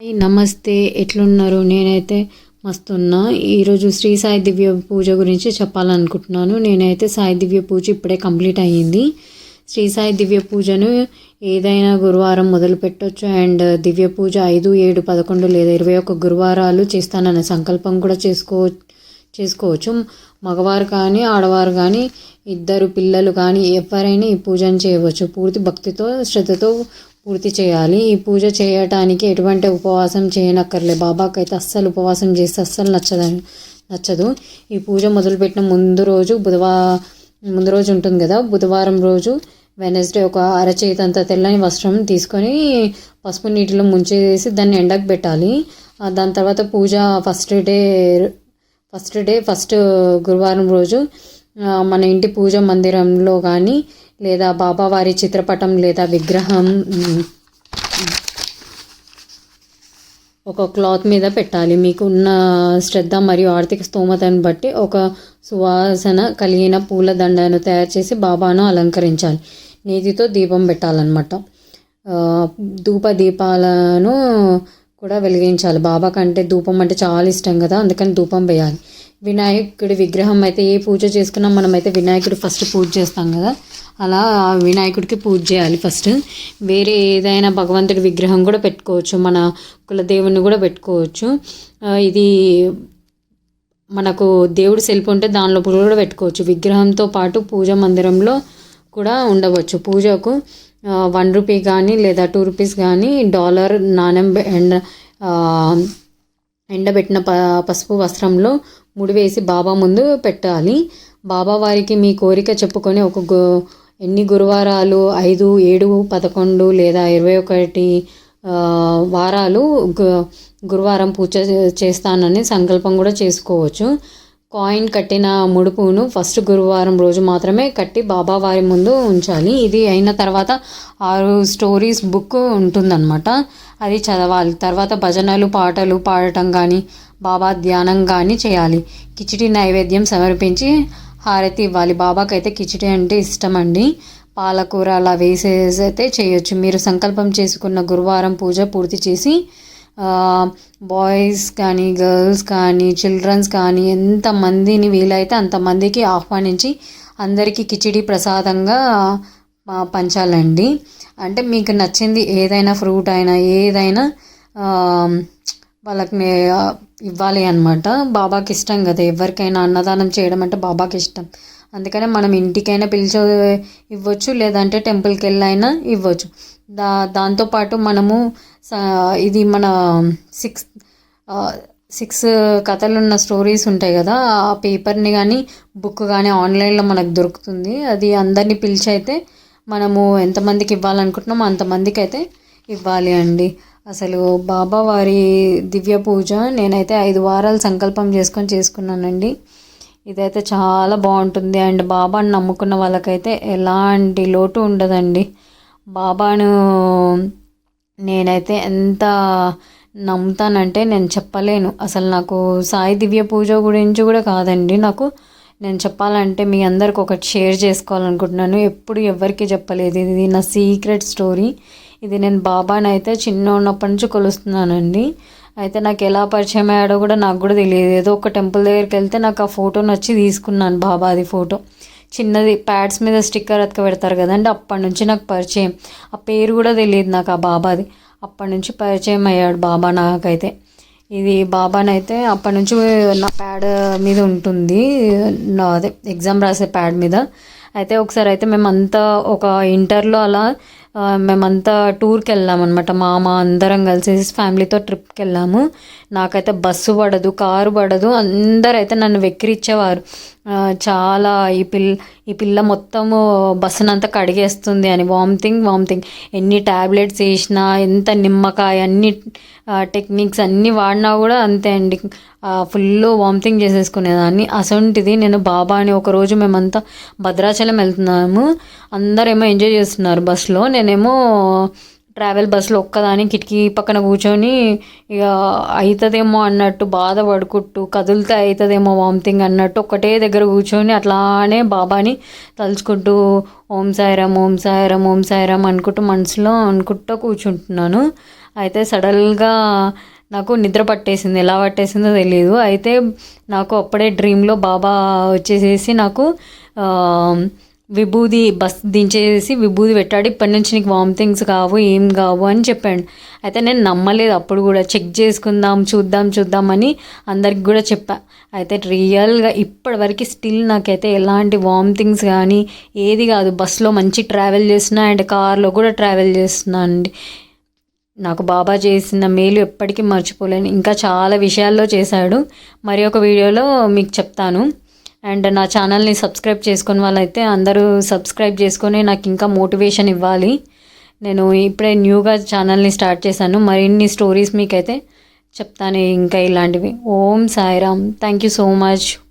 Hi నమస్తే ఎట్లున్నారు? నేనైతే మస్తున్నా. ఈరోజు శ్రీ సాయి దివ్య పూజ గురించి చెప్పాలనుకుంటున్నాను. నేనైతే సాయి దివ్య పూజ ఇప్పుడే కంప్లీట్ అయ్యింది. శ్రీ సాయి దివ్య పూజను ఏదైనా గురువారం మొదలు పెట్టొచ్చు. అండ్ దివ్య పూజ ఐదు ఏడు పదకొండు లేదా ఇరవై ఒక్క గురువారాలు చేస్తానన్న సంకల్పం కూడా చేసుకో చేసుకోవచ్చు. మగవారు కానీ ఆడవారు కానీ ఇద్దరు పిల్లలు కానీ ఎవరైనా ఈ పూజను చేయవచ్చు. పూర్తి భక్తితో శ్రద్ధతో పూర్తి చేయాలి. ఈ పూజ చేయటానికి ఎటువంటి ఉపవాసం చేయనక్కర్లే. బాబాకైతే అస్సలు ఉపవాసం చేస్తే అస్సలు నచ్చదని నచ్చదు. ఈ పూజ మొదలుపెట్టిన ముందు రోజు బుధవారం ముందు రోజు ఉంటుంది కదా బుధవారం రోజు వెనస్డే ఒక అరచేతి అంత తెల్లని వస్త్రం తీసుకొని పసుపు నీటిలో ముంచేసి దాన్ని ఎండకు పెట్టాలి. దాని తర్వాత puja first day first day first గురువారం రోజు మన ఇంటి పూజ మందిరంలో కానీ లేదా బాబావారి చిత్రపటం లేదా విగ్రహం ఒక క్లాత్ మీద పెట్టాలి. మీకు ఉన్న శ్రద్ధ మరియు ఆర్థిక స్తోమతను బట్టి ఒక సువాసన కలిగిన పూల దండను తయారు చేసి బాబాను అలంకరించాలి. నేతితో దీపం పెట్టాలన్నమాట. ధూప దీపాలను కూడా వెలిగించాలి. బాబా కంటే ధూపం అంటే చాలా ఇష్టం కదా అందుకని ధూపం వేయాలి. వినాయకుడి విగ్రహం అయితే ఏ పూజ చేసుకున్నా మనమైతే వినాయకుడు ఫస్ట్ పూజ చేస్తాం కదా. అలా ఆ వినాయకుడికి పూజ చేయాలి ఫస్ట్. వేరే ఏదైనా భగవంతుడి విగ్రహం కూడా పెట్టుకోవచ్చు. మన కులదేవుని కూడా పెట్టుకోవచ్చు. ఇది మనకు దేవుడు సెల్ఫ్ ఉంటే దానిలో కూడా పెట్టుకోవచ్చు. విగ్రహంతో పాటు పూజ మందిరంలో కూడా ఉండవచ్చు. పూజకు వన్ రూపీ కానీ లేదా టూ రూపీస్ కానీ డాలర్ నాణ్యం ఎండ ఎండబెట్టిన ప పసుపు వస్త్రంలో ముడివేసి బాబా ముందు పెట్టాలి. బాబా వారికి మీ కోరిక చెప్పుకొని ఒక గు ఎన్ని గురువారాలు? ఐదు ఏడు పదకొండు లేదా ఇరవై ఒకటి వారాలు గు- గురువారం పూజ చేస్తానని సంకల్పం కూడా చేసుకోవచ్చు. కాయిన్ కట్టిన ముడుపును ఫస్ట్ గురువారం రోజు మాత్రమే కట్టి బాబావారి ముందు ఉంచాలి. ఇది అయిన తర్వాత ఆరు స్టోరీస్ బుక్ ఉంటుందన్నమాట. అది చదవాలి. తర్వాత భజనలు పాటలు పాడటం కానీ బాబా ధ్యానం కానీ చేయాలి. కిచిడి నైవేద్యం సమర్పించి హారతి ఇవ్వాలి. బాబాకైతే కిచిడి అంటే ఇష్టం అండి పాలకూర అలా వేసేసి అయితే చేయొచ్చు. మీరు సంకల్పం చేసుకున్న గురువారం పూజ పూర్తి చేసి బాయ్స్ కానీ గర్ల్స్ కానీ చిల్డ్రన్స్ కానీ ఎంతమందిని వీలైతే అంతమందికి ఆహ్వానించి అందరికీ కిచిడి ప్రసాదంగా పంచాలండి. అంటే మీకు నచ్చింది ఏదైనా ఫ్రూట్ అయినా ఏదైనా వాళ్ళకి ఇవ్వాలి అనమాట బాబాకి ఇష్టం కదా ఎవరికైనా అన్నదానం చేయడం అంటే బాబాకి ఇష్టం. అందుకనే మనం ఇంటికైనా పిలిచి ఇవ్వచ్చు లేదంటే టెంపుల్కి వెళ్ళైనా ఇవ్వచ్చు. దా దాంతోపాటు మనము ఇది మన సిక్స్ సిక్స్ కథలు ఉన్న స్టోరీస్ ఉంటాయి కదా ఆ పేపర్ని కానీ బుక్ కానీ ఆన్లైన్లో మనకు దొరుకుతుంది. అది అందరినీ పిలిచి అయితే మనము ఎంతమందికి ఇవ్వాలనుకుంటున్నామో అంతమందికి అయితే ఇవ్వాలి అండి. అసలు బాబా వారి దివ్య పూజ నేనైతే ఐదు వారాలు సంకల్పం చేసుకొని చేసుకున్నానండి. ఇదైతే చాలా బాగుంటుంది. అండ్ బాబాను నమ్ముకున్న వాళ్ళకైతే ఎలాంటి లోటు ఉండదండి. బాబాను నేనైతే ఎంత నమ్ముతానంటే నేను చెప్పలేను. అసలు నాకు సాయి దివ్య పూజ గురించి కూడా కాదండి. నాకు నేను చెప్పాలంటే మీ అందరికి ఒకటి షేర్ చేసుకోవాలనుకుంటున్నాను. ఎప్పుడు ఎవరికి చెప్పలేదు. ఇది నా సీక్రెట్ స్టోరీ. ఇది నేను బాబాని అయితే చిన్న ఉన్నప్పటి నుంచి కొలుస్తున్నానండి. అయితే నాకు ఎలా పరిచయం అయ్యాడో కూడా నాకు కూడా తెలియదు. ఏదో ఒక టెంపుల్ దగ్గరికి వెళ్తే నాకు ఆ ఫోటో నచ్చి తీసుకున్నాను బాబాది ఫోటో. చిన్నది ప్యాడ్స్ మీద స్టిక్కర్ అతక పెడతారు కదండి అప్పటి నుంచి నాకు పరిచయం. ఆ పేరు కూడా తెలియదు నాకు ఆ బాబాది. అప్పటి నుంచి పరిచయం అయ్యాడు బాబా నాకైతే. ఇది బాబానైతే అప్పటి నుంచి నా ప్యాడ్ మీద ఉంటుంది. నా అదే ఎగ్జామ్ రాసే ప్యాడ్ మీద. అయితే ఒకసారి అయితే మేమంతా ఒక ఇంటర్లో అలా మేమంతా టూర్కి వెళ్ళాం అనమాట మామ అందరం కలిసి ఫ్యామిలీతో ట్రిప్కి వెళ్ళాము. నాకైతే బస్సు పడదు కారు పడదు. అందరైతే నన్ను వెక్కిరిచ్చేవారు. చాలా ఈ పిల్ల ఈ పిల్ల మొత్తము బస్సునంతా కడిగేస్తుంది అని. వామిటింగ్ వామిటింగ్ ఎన్ని ట్యాబ్లెట్స్ వేసినా ఎంత నిమ్మకాయ అన్ని టెక్నిక్స్ అన్నీ వాడినా కూడా అంతే అండి. ఫుల్ వామిటింగ్ చేసేసుకునేదాన్ని. అసొంటిది నేను బాబా అని ఒకరోజు మేమంతా భద్రాచలం వెళ్తున్నాము. అందరేమో ఎంజాయ్ చేస్తున్నారు బస్సులో. నేనేమో ట్రావెల్ బస్సులో ఒక్కదాని కిటికీ పక్కన కూర్చొని ఇక అవుతుందేమో అన్నట్టు బాధపడుకుంటూ కదులుతే అవుతుందేమో వామిటింగ్ అన్నట్టు ఒకటే దగ్గర కూర్చొని అట్లానే బాబాని తలుచుకుంటూ ఓం సాయిరామ్ ఓం సాయిరామ్ ఓం సాయిరామ్ అనుకుంటూ మనసులో అనుకుంటూ కూర్చుంటున్నాను. అయితే సడన్గా నాకు నిద్ర పట్టేసింది. ఎలా పట్టేసిందో తెలియదు అయితే నాకు అప్పుడే డ్రీమ్లో బాబా వచ్చేసేసి నాకు విభూది బస్ దించేసి విభూది పెట్టాడు. ఇప్పటి నుంచి నీకు వామిటింగ్స్ కావు ఏం కావు అని చెప్పాడు. అయితే నేను నమ్మలేదు. అప్పుడు కూడా చెక్ చేసుకుందాం చూద్దాం చూద్దాం అని అందరికి కూడా చెప్పా. అయితే రియల్గా ఇప్పటివరకు స్టిల్ నాకైతే ఎలాంటి వామిటింగ్స్ కానీ ఏది కాదు. బస్సులో మంచి ట్రావెల్ చేస్తున్నా అండ్ కార్లో కూడా ట్రావెల్ చేస్తున్నా అండి. నాకు బాబా చేసిన మేలు ఎప్పటికీ మర్చిపోలేను. ఇంకా చాలా విషయాల్లో చేశాడు. మరి ఒక వీడియోలో మీకు చెప్తాను. అండ్ నా ఛానల్ని సబ్స్క్రైబ్ చేసుకున్న వాళ్ళైతే అందరూ సబ్స్క్రైబ్ చేసుకొని నాకు ఇంకా మోటివేషన్ ఇవ్వాలి. నేను ఇప్పుడే న్యూగా ఛానల్ని స్టార్ట్ చేశాను. మరిన్ని స్టోరీస్ మీకైతే చెప్తాను. ఇంకా ఇలాంటివి. Om Sairam. Thank you so much.